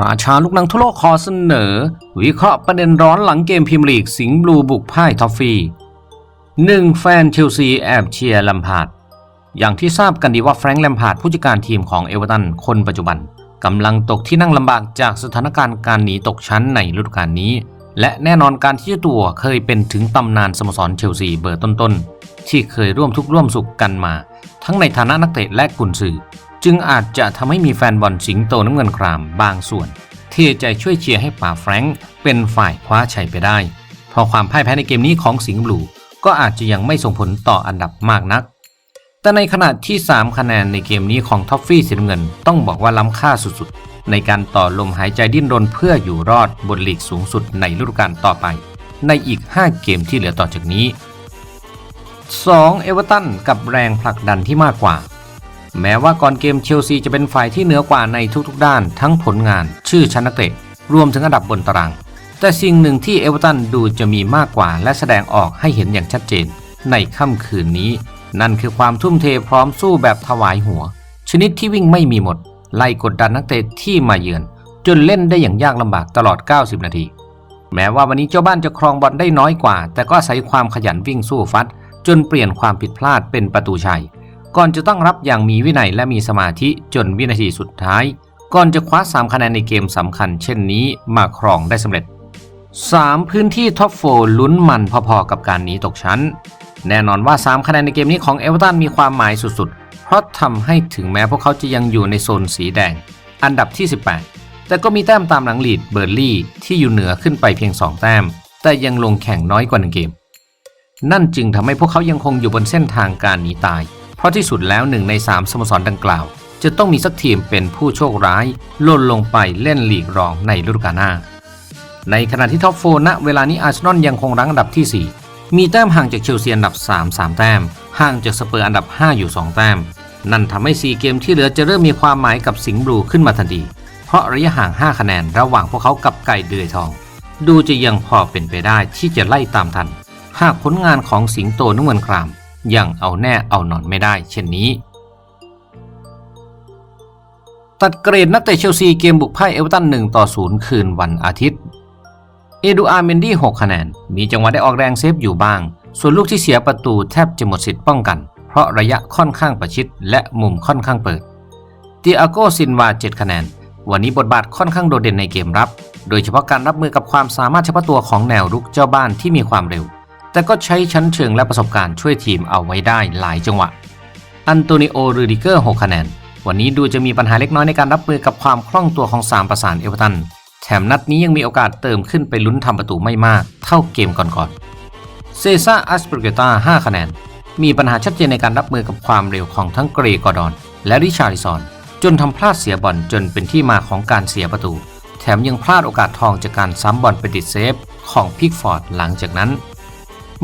ราชาลูกนังทั่วโลกขอเสนอ วิเคราะห์ประเด็นร้อนหลังเกมพรีเมียร์ลีกสิงห์บลูบุกพ่ายทอฟฟี่หนึ่งแฟนเชลซีแอบเชียร์ลัมพาร์ดอย่างที่ทราบกันดีว่าแฟรงค์แลมพาร์ดผู้จัดการทีมของเอเวอร์ตันคนปัจจุบันกำลังตกที่นั่งลำบากจากสถานการณ์การหนีตกชั้นในฤดูกาลนี้ และแน่นอนการที่เจ้าตัวเคยเป็นถึงตำนานสโมสรเชลซีเบอร์ต้นๆที่เคยร่วมทุกข์ร่วมสุขกันมา ทั้งในฐานะนักเตะและกุนซือ จึงอาจจะทำให้มีแฟนบอลสิงโตน้ำเงินครามบางส่วน เที่จช่วยเชียร์ให้ป่าแฟรงค์เป็นฝ่ายคว้าชัยไปได้ เพราะความพ่ายแพ้ในเกมนี้ของสิงห์บลูก็อาจจะยังไม่ส่งผลต่ออันดับมากนัก แต่ในขณะที่ 3 คะแนนในเกมนี้ของท็อฟฟี่สีน้ำเงิน ต้องบอกว่าล้ำค่าสุดๆ ในการต่อลมหายใจดิ้นรนเพื่ออยู่รอดบนลีกสูงสุดในฤดูกาลต่อไป ในอีก 5 เกมที่เหลือต่อจากนี้ 2. เอเวอร์ตันกับแรงผลักดันที่มากกว่า แม้ว่าก่อนเกมเชลซีจะเป็นฝ่ายที่เหนือกว่าในทุกๆด้าน ทั้งผลงาน ชื่อชั้นนักเตะ รวมถึงอันดับบนตาราง แต่สิ่งหนึ่งที่เอเวอร์ตันดูจะมีมากกว่า และแสดงออกให้เห็นอย่างชัดเจน ในค่ำคืนนี้ นั่นคือความทุ่มเทพร้อมสู้แบบถวายหัว ชนิดที่วิ่งไม่มีหมด ไล่กดดันนักเตะที่มาเยือน จนเล่นได้อย่างยากลำบากตลอด 90 นาที แม้ว่าวันนี้เจ้าบ้านจะครองบอลได้น้อยกว่า แต่ก็อาศัยความขยันวิ่งสู้ฟัด จนเปลี่ยนความผิดพลาดเป็นประตูชัย ก่อนจะต้องรับอย่างมีวินัยและมีสมาธิจนวินาทีสุดท้าย ก่อนจะคว้า 3 คะแนนในเกมสำคัญเช่นนี้มาครองได้สำเร็จ 3 พื้นที่ท็อปโฟลุ้นมันพอๆกับการหนีตกชั้น แน่นอนว่า 3 คะแนนในเกมนี้ของเอเวอร์ตันมีความหมายสุดๆ เพราะทำให้ถึงแม้พวกเขาจะยังอยู่ในโซนสีแดง อันดับที่ 18 แต่ก็มีแต้มตามหลังลีดเบอร์ลี่ที่อยู่เหนือขึ้นไปเพียง 2 แต้ม แต่ยังลงแข่งน้อยกว่าหนึ่งเกม นั่นจึงทำให้พวกเขายังคงอยู่บนเส้นทางการหนีตาย เพราะที่สุดแล้วหนึ่งใน3สโมสรดังกล่าว จะต้องมีสักทีมเป็นผู้โชคร้ายล่นลงไปเล่นลีกรองในฤดูกาลหน้า ในขณะที่ท็อปโฟณเวลานี้อาร์เซนอลยังคงรั้งอันดับที่ 4 มีแต้มห่างจากเชลซีอันดับ 3 3 แต้ม ห่างจากสเปอร์อันดับ 5 อยู่ 2 แต้ม นั่นทำให้ 4 เกมที่เหลือจะเริ่มมีความหมายกับสิงห์บลูขึ้นมาทันที เพราะระยะห่าง 5 คะแนนระหว่างพวกเขากับไก่เดือยทอง ดูจะยังพอเป็นไปได้ที่จะไล่ตามทัน หากผลงานของสิงโตนุ่งเงินคราม ยังเอาแน่เอานอนไม่ได้เช่นนี้ ตัดเกรดนักเตะเชลซีเกมบุกพ่ายเอเวอร์ตัน1ต่อ0คืนวันอาทิตย์ เอดูอาร์เมนดี้6คะแนน มีจังหวะได้ออกแรงเซฟอยู่บ้าง ส่วนลูกที่เสียประตูแทบจะหมดสิทธิ์ป้องกัน เพราะระยะค่อนข้างประชิดและมุมค่อนข้างเปิดติอาโกซินวา7คะแนน วันนี้บทบาทค่อนข้างโดดเด่นในเกมรับ โดยเฉพาะการรับมือกับความสามารถเฉพาะตัวของแนวรุกเจ้าบ้านที่มีความเร็ว แต่ก็ใช้ชั้นเชิงและประสบการณ์ช่วยทีมเอาไว้ได้หลายจังหวะ อันโตนิโอ รูดิเกอร์ 6 คะแนน วันนี้ดูจะมีปัญหาเล็กน้อยในการรับมือกับความคล่องตัวของสามประสานเอเวอร์ตัน แถมนัดนี้ยังมีโอกาสเติมขึ้นไปลุ้นทำประตูไม่มาก เท่าเกมก่อนๆ เซซ่า อัสเปรเกตา 5 คะแนน มีปัญหาชัดเจนในการรับมือกับความเร็วของทั้งเกรกอร์ดอน และริชาริซอน จนทำพลาดเสียบอลจนเป็นที่มาของการเสียประตู แถมยังพลาดโอกาสทองจากการซ้ำบอลไปติดเซฟของพิกฟอร์ดหลังจากนั้น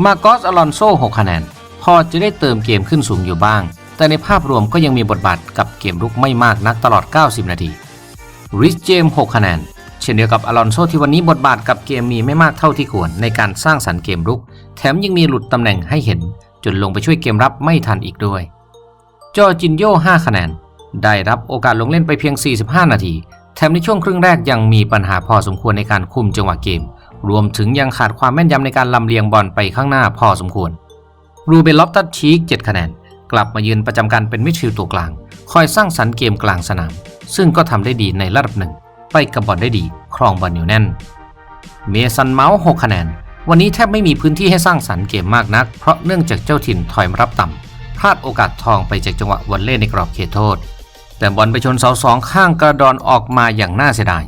มาโกสอลอนโซ6คะแนน พอจะได้เติมเกมขึ้นสูงอยู่บ้าง แต่ในภาพรวมก็ยังมีบทบาทกับเกมรุกไม่มากนักตลอด 90 นาทีริชเจม6คะแนน เช่นเดียวกับอลอนโซที่วันนี้บทบาทกับเกมมีไม่มากเท่าที่ควรในการสร้างสรรค์เกมรุก แถมยังมีหลุดตำแหน่งให้เห็น จนลงไปช่วยเกมรับไม่ทันอีกด้วย จอจินโญ่5คะแนน ได้รับโอกาสลงเล่นไปเพียง 45 นาที แถมในช่วงครึ่งแรกยังมีปัญหาพอสมควรในการคุมจังหวะเกม รวมถึงยังขาดความแม่นยำในการลำเลียงบอลไปข้างหน้าพอสมควรรูเบนล็อบตัดชีก7คะแนน กลับมายืนประจำการเป็นมิดฟิลด์ตัวกลาง คอยสร้างสรรค์เกมกลางสนาม ซึ่งก็ทำได้ดีในระดับหนึ่ง ไปกับบอลได้ดี ครองบอลเหนียวแน่น เมสันเมาส์6คะแนน วันนี้แทบไม่มีพื้นที่ให้สร้างสรรค์เกมมากนัก เพราะเนื่องจากเจ้าถิ่นถอยมารับต่ำพลาดโอกาสทองไปจากจังหวะวอลเล่ในกรอบเขตโทษ แต่บอลไปชนเสาสองข้างกระดอนออกมาอย่างน่าเสียดาย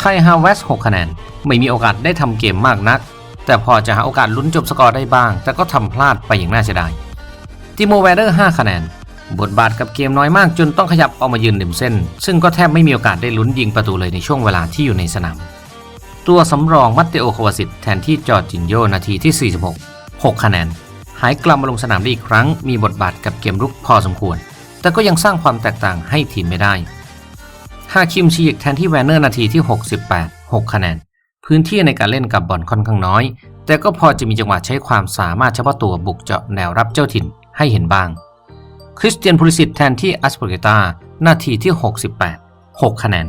ไคฮาเวส6คะแนน ไม่มีโอกาสได้ทำเกมมากนัก แต่พอจะหาโอกาสลุ้นจบสกอร์ได้บ้าง แต่ก็ทำพลาดไปอย่างน่าเสียดายติโมแวเดอร์5คะแนน บทบาทกับเกมน้อยมากจนต้องขยับออกมายืนริมเส้น ซึ่งก็แทบไม่มีโอกาสได้ลุ้นยิงประตูเลยในช่วงเวลาที่อยู่ในสนาม ตัวสำรองมัตเตโอโควาสิตแทนที่จอร์จินโยนาทีที่ 46 6 คะแนน หายกลับมาลงสนามได้อีกครั้ง มีบทบาทกับเกมรุกพอสมควร แต่ก็ยังสร้างความแตกต่างให้ทีมไม่ได้ ฮาคิมชีกแทนที่แวนเนอร์นาทีที่ 68 6 คะแนน พื้นที่ในการเล่นกับบอลค่อนข้างน้อย แต่ก็พอจะมีจังหวะใช้ความสามารถเฉพาะตัวบุกเจาะแนวรับเจ้าถิ่นให้เห็นบ้าง คริสเตียนพูลิสิตแทนที่อัสเปรเกตานาทีที่ 68 6 คะแนน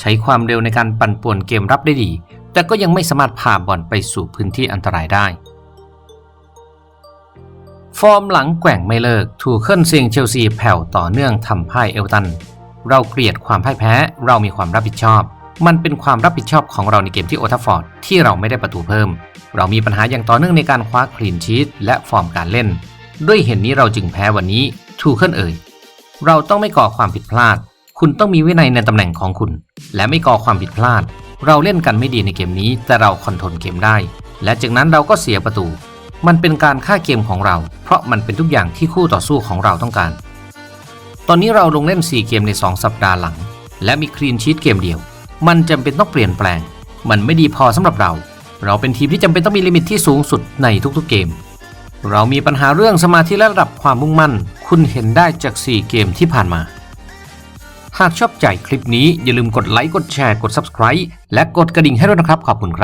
ใช้ความเร็วในการปั่นป่วนเกมรับได้ดี แต่ก็ยังไม่สามารถพาบอลไปสู่พื้นที่อันตรายได้ ฟอร์มหลังแกว่งไม่เลิก ถูกเคลื่อนเซียงเชลซีแผ่วต่อเนื่องทำพ่ายเอลตัน เราเกลียดความพ่ายแพ้ เรามีความรับผิดชอบ มันเป็นความรับผิดชอบของเราในเกมที่โอทัฟฟอร์ดที่เราไม่ได้ประตูเพิ่ม เรามีปัญหาอย่างต่อเนื่องในการคว้าคลีนชีตและฟอร์มการเล่น ด้วยเหตุนนี้เราจึงแพ้วันนี้ทูเคิลเอ่ยเราต้องไม่ก่อความผิดพลาด คุณต้องมีวินัยในตำแหน่งของคุณ และไม่ก่อความผิดพลาด เราเล่นกันไม่ดีในเกมนี้ แต่เราคอนโทรลเกมได้ และจากนั้นเราก็เสียประตู มันเป็นการฆ่าเกมของเรา เพราะมันเป็นทุกอย่างที่คู่ต่อสู้ของเราต้องการ ตอนนี้เราลงเล่น 4 เกมใน 2 สัปดาห์หลัง และมีคลีนชีตเกมเดียว มันจำเป็นต้องเปลี่ยนแปลง มันไม่ดีพอสำหรับเรา เราเป็นทีมที่จำเป็นต้องมีลิมิตที่สูงสุดในทุกๆเกม เรามีปัญหาเรื่องสมาธิและระดับความมุ่งมั่น คุณเห็นได้จาก 4 เกมที่ผ่านมา หากชอบใจคลิปนี้อย่าลืมกดไลค์กดแชร์กด Subscribe และกดกระดิ่งให้ด้วยนะครับขอบคุณครับ